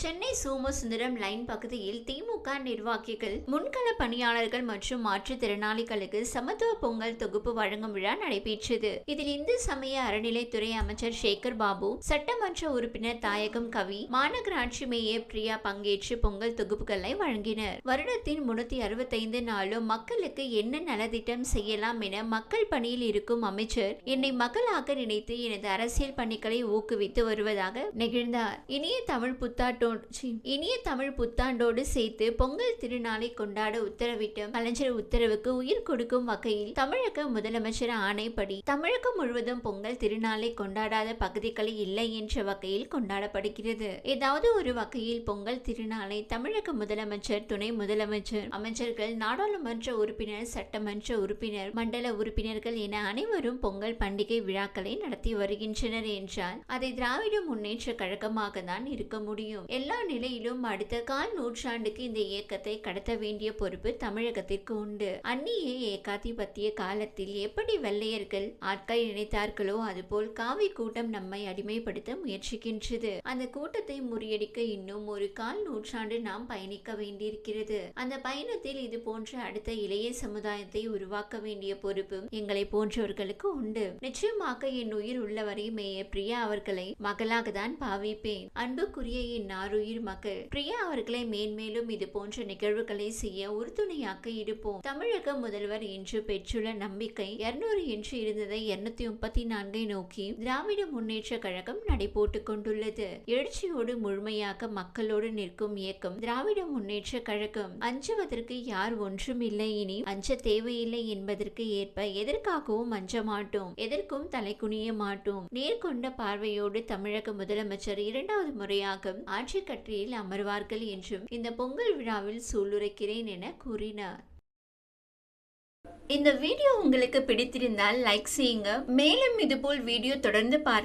Chennai Somasundaram line பகுதியில் திமுக நிர்வாகிகள் முன்கள பணியாளர்கள் மற்றும் மாற்றுத்திறனாளிகளுக்கு சமத்துவ பொங்கல் தொகுப்பு வழங்கும் விழா நடைபெற்றது. இதில் இந்து சமய அறநிலைத்துறை அமைச்சர் சேகர் பாபு சட்டமன்ற உறுப்பினர் தாயகம் கவி மாநகராட்சி மேயர் பிரியா பங்கேற்று பொங்கல் தொகுப்புகளை வழங்கினர். வருடத்தின் முன்னூத்தி அறுபத்தைந்து நாளும் மக்களுக்கு என்ன நலத்திட்டம் செய்யலாம் என மக்கள் பணியில் இருக்கும் அமைச்சர் என்னை மக்களாக நினைத்து எனது அரசியல் பணிகளை ஊக்குவித்து வருவதாக நெகிழ்ந்தார். இனிய தமிழ் புத்தாட்டு சி, இனிய தமிழ் புத்தாண்டோடு சேர்த்து பொங்கல் திருநாளை கொண்டாட உத்தரவிட்ட கலைஞர் உத்தரவுக்கு உயிர் கொடுக்கும் வகையில் தமிழக முதலமைச்சர் ஆணைப்படி தமிழகம் முழுவதும் பொங்கல் திருநாளை கொண்டாடாத பகுதிகளை இல்லை என்ற வகையில் கொண்டாடப்படுகிறது. ஏதாவது ஒரு வகையில் பொங்கல் திருநாளை தமிழக முதலமைச்சர் துணை முதலமைச்சர் அமைச்சர்கள் நாடாளுமன்ற உறுப்பினர் சட்டமன்ற உறுப்பினர் மண்டல உறுப்பினர்கள் என அனைவரும் பொங்கல் பண்டிகை விழாக்களை நடத்தி வருகின்றனர் என்றால் அதை திராவிட முன்னேற்ற கழகமாக தான் இருக்க முடியும். எல்லா நிலையிலும் அடுத்த கால் நூற்றாண்டுக்கு இந்த இயக்கத்தை கடத்த வேண்டிய பொறுப்பு தமிழகத்திற்கு உண்டு. அந்நிய ஏகாதிபத்திய காலத்தில் எப்படி வெள்ளையர்கள் ஆட்கள் நினைத்தார்களோ அதுபோல் காவி கூட்டம் நம்மை அடிமைப்படுத்த முயற்சிக்கின்றது. அந்த கூட்டத்தை முறியடிக்க இன்னும் ஒரு கால் நூற்றாண்டு நாம் பயணிக்க வேண்டியிருக்கிறது. அந்த பயணத்தில் இது போன்ற அடுத்த இளைய சமுதாயத்தை உருவாக்க வேண்டிய பொறுப்பும் எங்களை போன்றவர்களுக்கு உண்டு. நிச்சயமாக என் உயிர் உள்ளவரை மேய பிரியா அவர்களை மகளாக தான் பாவிப்பேன். அன்புக்குரிய என் ஆறுயிர் மக்கள். பிரியா அவர்களை மேன்மேலும் இது போன்ற நிகழ்வுகளை செய்ய உறுதுணையாக்க இருப்போம். தமிழக முதல்வர் இன்று பெற்றுள்ள நம்பிக்கை இருநூறு என்று இருந்ததை இருநூத்தி முப்பத்தி நான்கை நோக்கி திராவிட முன்னேற்ற கழகம் நடைபோட்டுக் கொண்டுள்ளது. எழுச்சியோடு முழுமையாக மக்களோடு நிற்கும் இயக்கம் திராவிட முன்னேற்ற கழகம். அஞ்சுவதற்கு யார் ஒன்றும் இல்லை இனி அஞ்ச தேவையில்லை என்பதற்கு ஏற்ப எதற்காகவும் அஞ்ச மாட்டோம். எதற்கும் தலை குனிய மாட்டோம். நேர்கொண்ட பார்வையோடு தமிழக முதலமைச்சர் இரண்டாவது முறையாக ஆட்சி கட்டிலில் அமர்வார்கள் என்றும் இந்த பொங்கல் விழாவில் சூளுரைக்கிறேன் என கூறினார். இந்த வீடியோ உங்களுக்கு பிடித்திருந்தால் லைக் செய்யுங்க. மேலும் இதுபோல் வீடியோ தொடர்ந்து பார்க்க